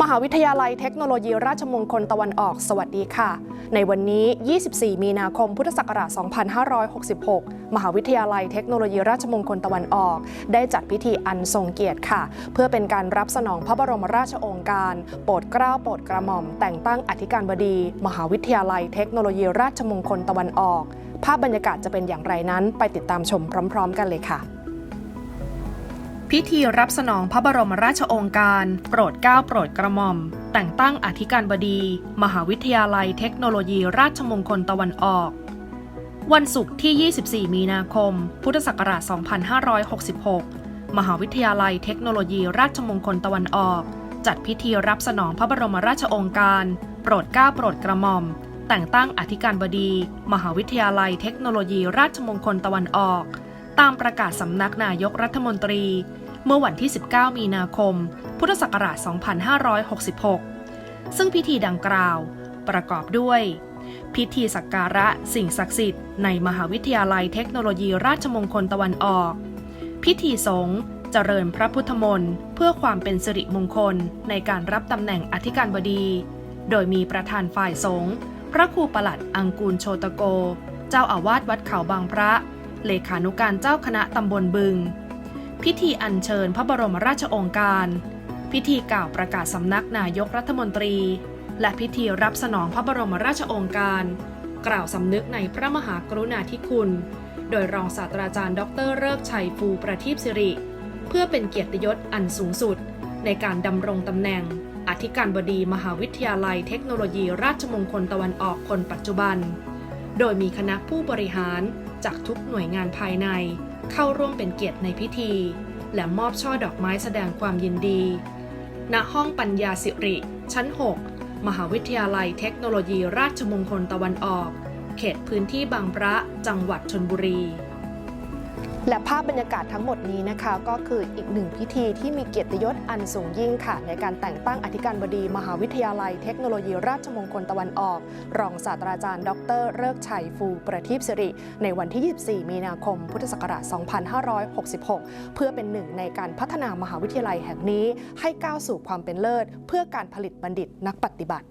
มหาวิทยาลัยเทคโนโลยีราชมงคลตะวันออก สวัสดีค่ะ ในวันนี้ 24 มีนาคม พุทธศักราช 2566 มหาวิทยาลัยเทคโนโลยีราชมงคลตะวันออก ได้จัดพิธีอันทรงเกียรติค่ะ เพื่อเป็นการรับสนองพระบรมราชโองการ โปรดเกล้าโปรดกระหม่อม แต่งตั้งอธิการบดี มหาวิทยาลัยเทคโนโลยีราชมงคลตะวันออก ภาพบรรยากาศจะเป็นอย่างไรนั้น ไปติดตามชมพร้อม ๆ กันเลยค่ะ พิธีรับสนองพระบรมราชโองการ โปรดเกล้าโปรดกระหม่อม แต่งตั้งอธิการบดี มหาวิทยาลัยเทคโนโลยีราชมงคลตะวันออก วันศุกร์ที่ 24 มีนาคม พุทธศักราช 2566 มหาวิทยาลัยเทคโนโลยีราชมงคลตะวันออก จัดพิธีรับสนองพระบรมราชโองการ โปรดเกล้าโปรดกระหม่อม แต่งตั้งอธิการบดี มหาวิทยาลัยเทคโนโลยีราชมงคลตะวันออก ตามประกาศสำนักนายกรัฐมนตรี เมื่อวันที่ 19 มีนาคม พุทธศักราช 2566 ซึ่งพิธีดังกล่าว ประกอบด้วย พิธีสักการะสิ่งศักดิ์สิทธิ์ในมหาวิทยาลัยเทคโนโลยีราชมงคลตะวันออก พิธีสงฆ์เจริญพระพุทธมนต์เพื่อความเป็นสิริมงคลในการรับตำแหน่งอธิการบดี โดยมีประธานฝ่ายสงฆ์พระครูประหลัดอังกูลโชตโก เจ้าอาวาสวัดเขาบางพระ เลขานุการเจ้าคณะตำบลบึง พิธีอัญเชิญพระบรมราชโองการ พิธีกล่าวประกาศสำนักนายกรัฐมนตรี และพิธีรับสนองพระบรมราชโองการ กล่าวสำนึกในพระมหากรุณาธิคุณ โดยรองศาสตราจารย์ ดรเลิกชัยฟูประทีปสิริ เพื่อเป็นเกียรติยศอันสูงสุด ในการดำรงตำแหน่ง อธิการบดีมหาวิทยาลัยเทคโนโลยีราชมงคลตะวันออกคนปัจจุบัน โดยมีคณะผู้บริหารจากทุกหน่วยงานภายใน เข้าร่วมเป็นเกียรติในพิธี และมอบช่อดอกไม้แสดงความยินดี ณ ห้องปัญญาสิริ ชั้น 6 มหาวิทยาลัยเทคโนโลยีราชมงคลตะวันออก เขตพื้นที่บางพระ จังหวัดชนบุรี และภาพบรรยากาศทั้งหมดนี้นะคะก็คืออีกหนึ่งพิธีที่มีเกียรติยศอันสูงยิ่งค่ะ ในการแต่งตั้งอธิการบดีมหาวิทยาลัยเทคโนโลยีราชมงคลตะวันออก รองศาสตราจารย์ ดรเลิกชัยฟูประทีปสิริ ในวันที่ 24 มีนาคม พุทธศักราช 2566 เพื่อเป็นหนึ่งในการพัฒนามหาวิทยาลัยแห่งนี้ ให้ก้าวสู่ความเป็นเลิศ เพื่อการผลิตบัณฑิตนักปฏิบัติ